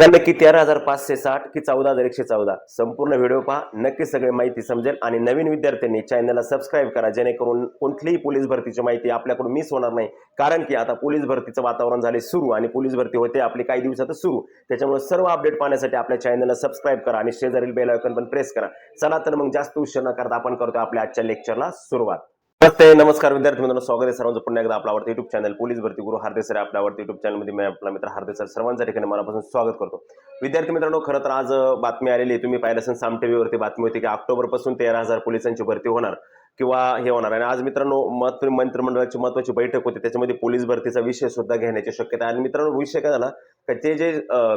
नक्की तेरा हजार पाचशे साठ की चौदा हजार एकशे चौदा. संपूर्ण व्हिडिओ पहा नक्की सगळी माहिती समजेल आणि नवीन विद्यार्थ्यांनी चॅनलला सबस्क्राईब करा जेणेकरून कोणतीही पोलीस भरतीची माहिती आपल्याकडून मिस होणार नाही. कारण की आता पोलीस भरतीचं वातावरण झाले सुरू आणि पोलीस भरती होते आपली काही दिवसातच सुरू. त्याच्यामुळे सर्व अपडेट पाहण्यासाठी आपल्या चॅनलला सबस्क्राईब करा आणि शेजारील बेल आयकॉन पण प्रेस करा. चला तर मग जास्त उशीर न करता आपण करतो आपल्या आजच्या लेक्चरला सुरुवात. नमस्ते नमस्कार विद्यार्थी मित्रांनो स्वागत आहे सर्वांचं. पुन्हा एकदा आपला आवडतं युट्यूब चॅनल पोलीस भरती गुरु हार्दे सर आपल्या आवडतं युट्यूब चॅनलमध्ये मी आपला मित्र हार्दे सर सर्वांच्या ठिकाणी मनापासून स्वागत करतो. विद्यार्थी मित्रांनो खरं तर आज बातमी आलेली आहे. तुम्ही पाहिलं असेल साम टीव्हीवरती बातमी होती की ऑक्टोबरपासून तेरा हजार पोलिसांची भरती होणार. किंवा हे होणार आणि आज मित्रांनो मंत्री मंत्रिमंडळाची महत्वाची बैठक होती. त्याच्यामध्ये पोलीस भरतीचा विषय सुद्धा घेण्याची शक्यता आहे. आणि मित्रांनो विषय काय झाला? का ते जे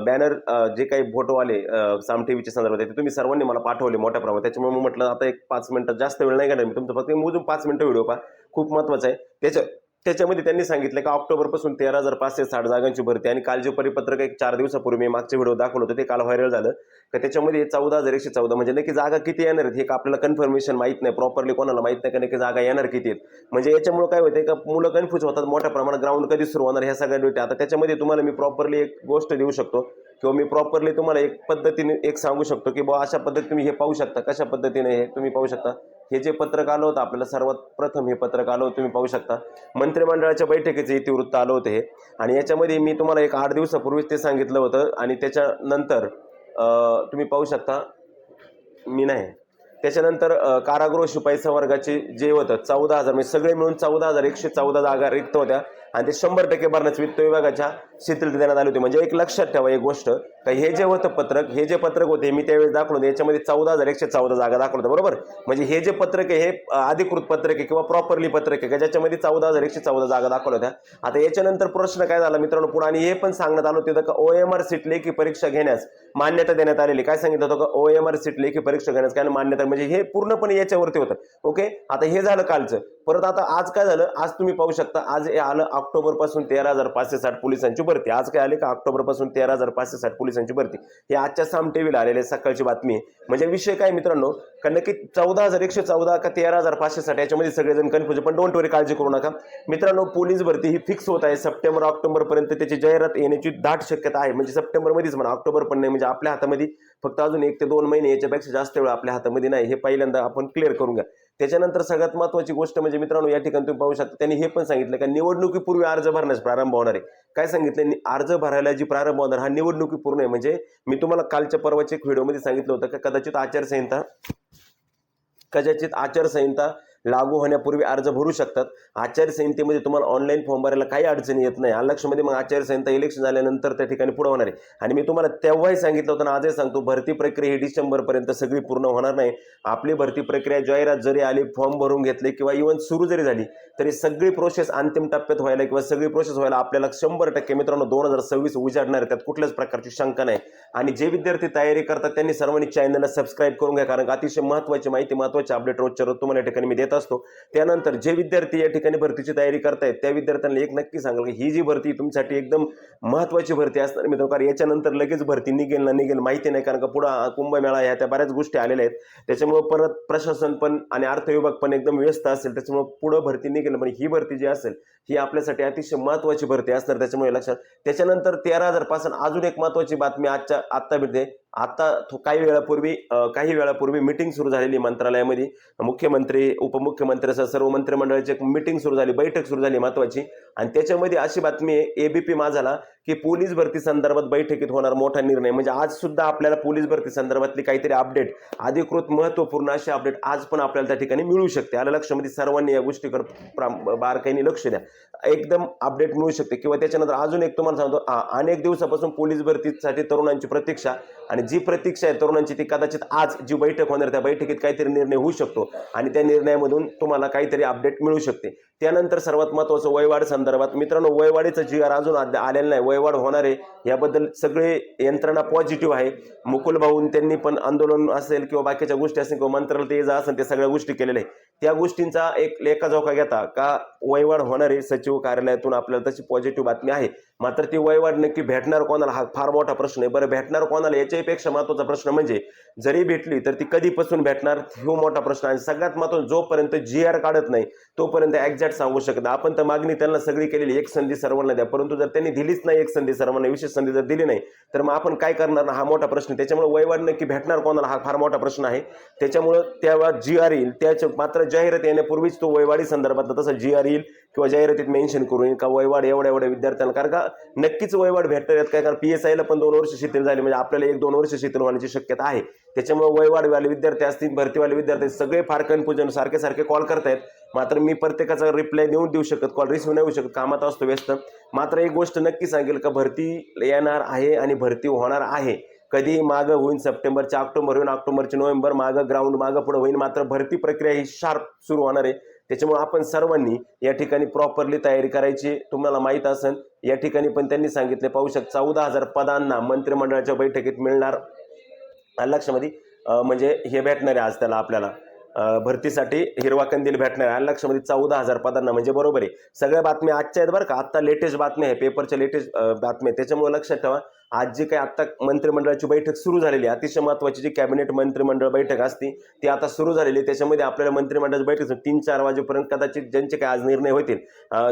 बॅनर जे काही फोटो आले साम टीव्हीच्या संदर्भात ते तुम्ही सर्वांनी मला पाठवले मोठ्या प्रमाणात. त्याच्यामुळे मग म्हटलं आता एक पाच मिनिटं जास्त वेळ नाही घेणार मी. तुमचं फक्त मोजून पाच मिनिटं व्हिडिओ पहा. खूप महत्वाचं आहे. त्याच्या त्याच्यामध्ये त्यांनी सांगितलं की ऑक्टोबरपासून तेरा हजार पाचशे साठ जागांची भरती आणि काल जे परिपत्रक एक चार दिवसापूर्वी मी मागचे व्हिडिओ दाखवलं होतं ते काल व्हायरल झालं. का त्याच्यामध्ये चौदा हजार एकशे चौदा म्हणजे नक्की जागा किती येणार आहेत हे का आपल्याला कन्फर्मेशन माहीत नाही प्रॉपरली कोणाला माहीत नाही का नक्की जागा येणार किती आहेत. म्हणजे याच्यामुळे काय होते का मुलं कन्फ्यूज होतात मोठ्या प्रमाणात ग्राउंड कधी सुरू होणार ह्या सगळ्या ड्युटी आता त्याच्यामध्ये तुम्हाला मी प्रॉपरली एक गोष्ट देऊ शकतो किंवा मी प्रॉपरली तुम्हाला एक पद्धतीने एक सांगू शकतो की बुवा अशा पद्धतीने तुम्ही हे पाहू शकता कशा पद्धतीने हे तुम्ही पाहू शकता? हे जे पत्रक आलं होतं आपल्याला सर्वात प्रथम हे पत्रक आलं होतं तुम्ही पाहू शकता. मंत्रिमंडळाच्या बैठकीचे इतिवृत्त आलं होतं हे. आणि याच्यामध्ये मी तुम्हाला एक आठ दिवसापूर्वीच ते सांगितलं होतं. आणि त्याच्यानंतर तुम्ही पाहू शकता मी नाही. त्याच्यानंतर कारागृह शिपाई संवर्गाचे जे होतं चौदा हजार म्हणजे सगळे मिळून चौदा हजार एकशे चौदा जागा रिक्त होत्या. आणि ते शंभर टक्के भरण्यास वित्त विभागाच्या शिथिलता देण्यात आली होती. म्हणजे एक लक्षात ठेवा एक गोष्ट का हे जे होतं पत्रक हे जे पत्रक होते मी त्यावेळेस दाखवलं होतं. याच्यामध्ये चौदा हजार एकशे चौदा जागा दाखवलं होतं बरोबर? म्हणजे हे जे पत्रक आहे हे अधिकृत पत्रक आहे किंवा प्रॉपरली पत्रक आहे का ज्याच्यामध्ये चौदा हजार एकशे चौदा जागा दाखवल्या होत्या. आता याच्यानंतर प्रश्न काय झाला मित्रांनो पुढे? आणि हे पण सांगण्यात आलं होतं का ओ एम आर सीट लेखी परीक्षा घेण्यास मान्यता देण्यात आलेली. काय सांगितलं होतं का ओ एम आर सीट लेखी परीक्षा घेण्यास काय मान्यता? म्हणजे हे पूर्णपणे याच्यावरती होतं. ओके? आता हे झालं कालचं. परत आता आज काय झालं? आज तुम्ही पाहू शकता आज हे आलं ऑक्टोबरपासून तेरा हजार पाचशे साठ पोलिसांची भरती. आज काय आले का? ऑक्टोबरपासून तेरा हजार पाचशे साठ पोलिसांची भरती. हे आजच्या साम टीव्हीला आलेले सकाळची बातमी आहे. म्हणजे विषय काय मित्रांनो? कारण की चौदा हजार एकशे चौदा का तेरा हजार पाचशे साठ याच्यामध्ये सगळेजण कन्फ्युज पण डोंट वरी काळजी करू नका. मित्रांनो पोलीस भरती ही फिक्स होत आहे. सप्टेंबर ऑक्टोबर पर्यंत त्याची जाहिरात येण्याची दाट शक्यता आहे. म्हणजे सप्टेंबर मध्येच म्हणा ऑक्टोबर पण नाही. म्हणजे आपल्या हातामध्ये फक्त अजून एक ते दोन महिने याच्यापेक्षा जास्त वेळ आपल्या हातामध्ये नाही. हे पहिल्यांदा आपण क्लिअर करून घ्या. त्याच्यानंतर सगळ्यात महत्वाची गोष्ट म्हणजे मित्रांनो या ठिकाणी तुम्ही पाहू शकता त्यांनी हे पण सांगितलं का निवडणुकीपूर्वी अर्ज भरण्यास प्रारंभ होणार आहे. काय सांगितलं? अर्ज भरायला जी प्रारंभ होणार हा निवडणुकीपूर्व आहे. म्हणजे मी तुम्हाला कालच्या परवाच्या एक व्हिडिओमध्ये सांगितलं होतं का कदाचित आचारसंहिता कदाचित आचारसंहिता लागू होण्यापूर्वी अर्ज भरू शकतात. आचारसंहितेमध्ये तुम्हाला ऑनलाईन फॉर्म भरायला काही अडचणी येत नाही. या लक्षमध्ये मग आचारसंहिता इलेक्शन झाल्यानंतर त्या ठिकाणी पुढे होणार आहे. आणि मी तुम्हाला तेव्हाही सांगितलं होतं आणि आजही सांगतो भरती प्रक्रिया ही डिसेंबरपर्यंत सगळी पूर्ण होणार नाही. आपली भरती प्रक्रिया जाहिरात जरी आली फॉर्म भरून घेतले किंवा इव्हन सुरू जरी झाली तरी सगळी प्रोसेस अंतिम टप्प्यात व्हायला किंवा सगळी प्रोसेस व्हायला आपल्याला शंभर टक्के मित्रांनो दोन हजार सव्वीस उजाडणार त्यात कुठल्याच प्रकारची शंका नाही. आणि जे विद्यार्थी तयारी करतात त्यांनी सर्वांनी चॅनलला सबस्क्राईब करून घ्या कारण अतिशय महत्त्वाची माहिती महत्त्वाची अपडेट रोजच्या रोज तुम्हाला या ठिकाणी मी देत असतो. त्यानंतर जे विद्यार्थी या ठिकाणी भरतीची तयारी करतायत त्या विद्यार्थ्यांना एक नक्की सांगाल की ही जी भरती तुमच्यासाठी एकदम महत्त्वाची भरती असणार मित्रांनो कारण याच्यानंतर लगेच भरती निघेल ना निघेल माहिती नाही कारण का पुढं कुंभमेळा ह्या त्या बऱ्याच गोष्टी आलेल्या आहेत. त्याच्यामुळे परत प्रशासन पण आणि अर्थ विभाग पण एकदम व्यस्त असेल त्याच्यामुळे पुढं भरती निघेल पण ही भरती जी असेल ही आपल्यासाठी अतिशय महत्त्वाची भरती असणार त्याच्यामुळे लक्षात. त्याच्यानंतर तेरा हजारपासून अजून एक महत्त्वाची बातमी आजच्या आत्ता भेटते. आता तो काही वेळापूर्वी काही वेळापूर्वी मिटिंग सुरू झालेली मंत्रालयामध्ये. मुख्यमंत्री उपमुख्यमंत्र्यासह सर्व मंत्रिमंडळाची एक मिटिंग सुरू झाली बैठक सुरू झाली महत्त्वाची आणि त्याच्यामध्ये अशी बातमी आहे एबीपी माझाला की पोलीस भरती संदर्भात बैठकीत होणार मोठा निर्णय. म्हणजे आज सुद्धा आपल्याला पोलीस भरती संदर्भातली काहीतरी अपडेट अधिकृत महत्त्वपूर्ण अशी अपडेट आज पण आपल्याला त्या ठिकाणी मिळू शकते. आलं लक्षामध्ये सर्वांनी या गोष्टीकडे बारकाईने लक्ष द्या. एकदम अपडेट मिळू शकते. किंवा त्याच्यानंतर अजून एक तुम्हाला सांगतो अनेक दिवसापासून पोलीस भरतीसाठी तरुणांची प्रतीक्षा आणि जी प्रतीक्षा आहे तरुणांची ती कदाचित आज जी बैठक होणार त्या बैठकीत काहीतरी निर्णय होऊ शकतो. आणि त्या निर्णयामधून तुम्हाला काहीतरी अपडेट मिळू शकते. त्यानंतर सर्वात महत्त्वाचं वयवाढ संदर्भात मित्रांनो वयवाढीचं जी आर अजून आद- आलेलं नाही. वयवाढ होणार आहे याबद्दल सगळे यंत्रणा पॉझिटिव्ह आहे. मुकुल भाऊन त्यांनी पण आंदोलन असेल किंवा बाकीच्या गोष्टी असेल किंवा मंत्रालय ते जा असेल ते सगळ्या गोष्टी केलेल्या आहे त्या गोष्टींचा एक लेखाजोखा घेता का वयवाढ होणारे सचिव कार्यालयातून आपल्याला तशी पॉझिटिव्ह बातमी आहे. मात्र ती वयवाढ नक्की भेटणार कोणाला हा फार मोठा प्रश्न आहे. बरं भेटणार कोणाला याच्याहीपेक्षा महत्त्वाचा प्रश्न म्हणजे जरी भेटली तर ती कधीपासून भेटणार हा मोठा प्रश्न आणि सगळ्यात महत्त्वाचा जोपर्यंत जी आर काढत नाही तोपर्यंत एक्झॅक्ट सांगू शकत आपण तर मागणी त्यांना सगळी केलेली एक संधी सर्वांना द्या. परंतु जर त्यांनी दिलीच नाही एक संधी सर्वांना विशेष संधी जर दिली नाही तर मग आपण काय करणार हा मोठा प्रश्न आहे. त्याच्यामुळे वयवाढ नक्की भेटणार कोणाला हा फार मोठा प्रश्न आहे. त्याच्यामुळं तेव्हा जी आर येईल. त्याच्या मात्र जाहिरात येण्यापूर्वीच तो वयवाढी संदर्भात तसा जी आर येईल. किंवा जाहिरातीत मेन्शन करून का वयवाढ एवढ्या एवढ्या विद्यार्थ्यांना कारण का नक्कीच वयवाढ भेटणार आहेत काय कारण पी एस आयला पण दोन वर्ष शिथिल झाली म्हणजे आपल्याला एक दोन वर्ष शिथिल होण्याची शक्यता आहे. त्याच्यामुळे वयवाढवाले विद्यार्थी असतील भरतीवाले विद्यार्थी सगळे फार पूजन सारखे सारखे कॉल करतायत. मात्र मी प्रत्येकाचा रिप्लाय देऊन देऊ शकत कॉल रिसिव्ह नाही होऊ शकत कामात असतो व्यस्त. मात्र एक गोष्ट नक्की सांगेल का भरती येणार आहे आणि भरती होणार आहे. कधी मागं होईल सप्टेंबरच्या ऑक्टोबर होईल ऑक्टोबरचे नोव्हेंबर मागं ग्राउंड मागं पुढे होईल मात्र भरती प्रक्रिया ही शार्प सुरू होणार आहे. त्याच्यामुळे आपण सर्वांनी या ठिकाणी प्रॉपरली तयारी करायची. तुम्हाला माहीत असेल या ठिकाणी पण त्यांनी सांगितले पाहू शक चौदा हजार पदांना मंत्रिमंडळाच्या बैठकीत मिळणार. आलं लक्षामध्ये म्हणजे हे भेटणार आहे आज त्याला आपल्याला. भरतीसाठी हिरवा कंदील भेटणार आहे. आलं लक्षामध्ये चौदा हजार पदांना म्हणजे बरोबर आहे. सगळ्या बातम्या आजच्या आहेत बरं का. आत्ता लेटेस्ट बातम्या आहे पेपरच्या लेटेस्ट बातम्या त्याच्यामुळे लक्षात ठेवा आज जे काही आत्ता मंत्रिमंडळाची बैठक सुरू झालेली आहे अतिशय महत्त्वाची जी कॅबिनेट मंत्रिमंडळ बैठक असते ती आता सुरू झालेली आहे. त्याच्यामध्ये आपल्याला मंत्रिमंडळाची बैठक तीन चार वाजेपर्यंत कदाचित ज्यांचे काही आज निर्णय होतील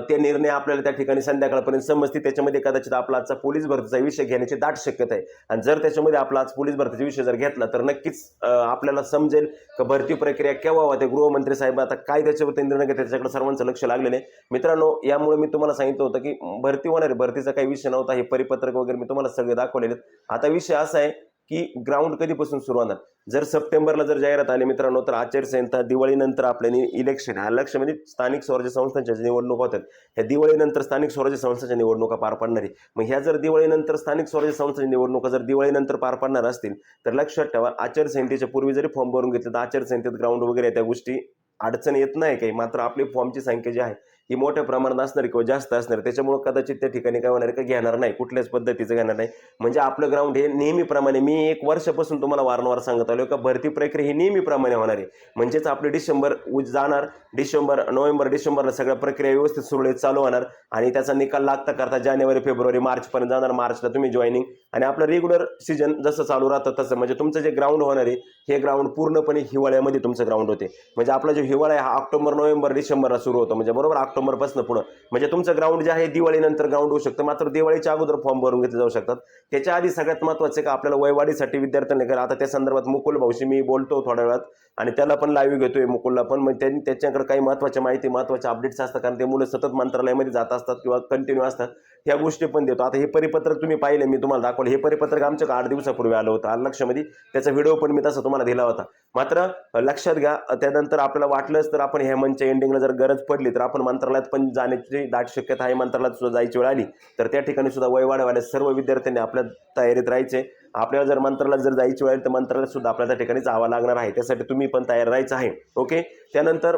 ते निर्णय आपल्याला त्या ठिकाणी संध्याकाळपर्यंत समजतील. त्याच्यामध्ये कदाचित आपला आजचा पोलीस भरतीचा विषय घेण्याची दाट शक्यता आहे. आणि जर त्याच्यामध्ये आपला आज पोलीस भरतीचा विषय जर घेतला तर नक्कीच आपल्याला समजेल का भरती प्रक्रिया केव्हा होते. गृहमंत्री साहेब आता काय त्याच्यावरती निर्णय घेतात त्याच्याकडे सर्वांचं लक्ष लागलेलं आहे. मित्रांनो यामुळे मी तुम्हाला सांगितलं होतं की भरती होणार आहे. भरतीचा काही विषय नव्हता हे परिपत्रक वगैरे मी तुम्हाला सगळं दाखवलेले आहेत. आता विषय असा आहे की ग्राउंड कधीपासून सुरू होणार? जर सप्टेंबरला जर जाहिरात आली मित्रांनो तर आचारसंहिता दिवाळीनंतर आपल्या इलेक्शन हा लक्ष म्हणजे स्थानिक स्वराज्य संस्थांच्या निवडणुका निवडणूक होतात ह्या दिवाळीनंतर स्थानिक स्वराज्य संस्थांच्या निवडणुका पार पडणार आहे. मग ह्या जर दिवाळीनंतर स्थानिक स्वराज्य संस्थांच्या निवडणुका जर दिवाळीनंतर पार पडणार असतील तर लक्षात ठेवा आचारसंहितेच्या पूर्वी जरी फॉर्म भरून घेतले तर आचारसंहितेत ग्राउंड वगैरे त्या गोष्टी अडचण येत नाही काही. मात्र आपली फॉर्मची संख्या जी आहे ही मोठ्या प्रमाणात असणार किंवा जास्त असणार त्याच्यामुळे कदाचित त्या ठिकाणी काय होणार का? घेणार नाही. कुठल्याच पद्धतीचं घेणार नाही. म्हणजे आपलं ग्राउंड हे नेहमीप्रमाणे मी एक वर्षापासून तुम्हाला वारंवार सांगत आलो का भरती प्रक्रिया ही नेहमीप्रमाणे होणार आहे. म्हणजेच आपले डिसेंबर उज जाणार डिसेंबर नोव्हेंबर डिसेंबरला सगळ्या प्रक्रिया व्यवस्थित सुरळीत चालू होणार आणि त्याचा निकाल लागता करता जानेवारी फेब्रुवारी मार्चपर्यंत जाणार. मार्चला तुम्ही जॉईनिंग आणि आपलं रेग्युलर सीजन जसं चालू राहतं तसं. म्हणजे तुमचं जे ग्राउंड होणार आहे हे ग्राउंड पूर्णपणे हिवाळ्यामध्ये तुमचं ग्राउंड होते. म्हणजे आपला जो हिवाळा आहे हा ऑक्टोबर नोव्हेंबर डिसेंबरला सुरू होतो. म्हणजे बरोबर ऑक्टोबरपासून पुढं. म्हणजे तुमचं ग्राउंड जे आहे दिवाळीनंतर ग्राउंड होऊ शकतं. मात्र दिवाळीच्या अगोदर फॉर्म भरून घेतले जाऊ शकतात. त्याच्या आधी सगळ्यात महत्त्वाचं आहे का आपल्याला वयवाढीसाठी विद्यार्थ्यांनी करा आता त्या संदर्भात मुकुल भाऊशी मी बोलतो थोड्या वेळात. आणि त्याला पण लाईव्ह घेतोय मुकुलला पण. मग त्यांनी त्याच्याकडे काही महत्त्वाच्या माहिती महत्त्वाच्या अपडेट्स असतात. कारण ते मुलं सतत मंत्रालयामध्ये जात असतात किंवा कंटिन्यू असतात. ह्या गोष्टी पण देतो. आता हे परिपत्रक तुम्ही पाहिले मी तुम्हाला दाखवलं. हे परिपत्रक आमच्या आठ दिवसापूर्वी आलं होतं. आलं लक्षामध्ये? त्याचा व्हिडिओ पण मी तसा तुम्हाला दिला होता. मात्र लक्षात घ्या त्यानंतर आपल्याला वाटलंच तर आपण ह्या मंचच्या एंडिंगला जर गरज पडली तर आपण मंत्रालयात पण जाण्याची दाट शक्यता आहे. मंत्रालयात सुद्धा जायची वेळ आली. तर त्या ठिकाणी सुद्धा वयवाढवाल्या सर्व विद्यार्थ्यांनी आपल्या तयारीत राहायचे. आपल्याला जर मंत्रालयात जर जायची वेळ तर मंत्रालयात सुद्धा आपल्या त्या ठिकाणी जावं लागणार आहे. त्यासाठी तुम्ही पण तयार राहायचं आहे. ओके त्यानंतर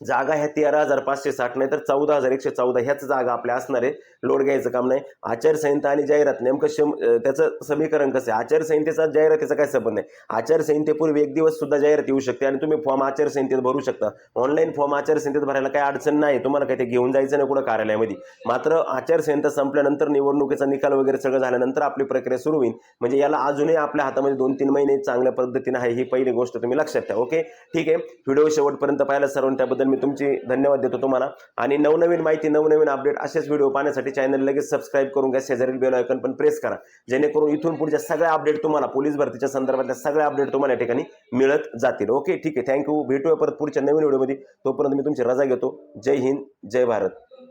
जागा ह्या तेरा हजार पाचशे साठ नाही तर चौदा हजार एकशे चौदा ह्याच जागा आपल्या असणार आहे. लोड घ्यायचं काम नाही. आचारसंहिता आणि जाहिरात नेमकं शम त्याचं समीकरण कसं आहे? आचारसंहितेचा जाहिरातीचा काय संबंध नाही आचारसंहितेपूर्वी एक दिवस सुद्धा जाहिरात येऊ शकते आणि तुम्ही फॉर्म आचारसंहितेत भरू शकता. ऑनलाईन फॉर्म आचारसंहितेत भरायला काही अडचण नाही. तुम्हाला काही ते घेऊन जायचं नाही कुठं कार्यालयामध्ये. मात्र आचारसंहिता संपल्यानंतर निवडणुकीचा निकाल वगैरे सगळं झाल्यानंतर आपली प्रक्रिया सुरू होईल. म्हणजे याला अजूनही आपल्या हातामध्ये दोन तीन महिने चांगल्या पद्धतीने आहे ही पहिली गोष्ट तुम्ही लक्षात ठेवा. ओके? ठीक आहे. व्हिडिओ शेवटपर्यंत पाहिला सर्वांनी त्याबद्दल मी तुमची धन्यवाद देतो तुम्हाला. आणि नवनवीन माहिती नवनवीन अपडेट असेच व्हिडिओ पाहण्यासाठी चॅनल लगेच सबस्क्राईब करून घ्या. शेजारील बेल आयकन पण प्रेस करा. जेणेकरून इथून पुढच्या सगळ्या अपडेट तुम्हाला पोलीस भरतीच्या संदर्भातल्या सगळ्या अपडेट तुम्हाला या ठिकाणी मिळत जातील. ओके ठीक आहे. थँक्यू भेटूया परत पुढच्या नवीन व्हिडिओमध्ये तोपर्यंत मी तुमची रजा घेतो. जय हिंद जय भारत.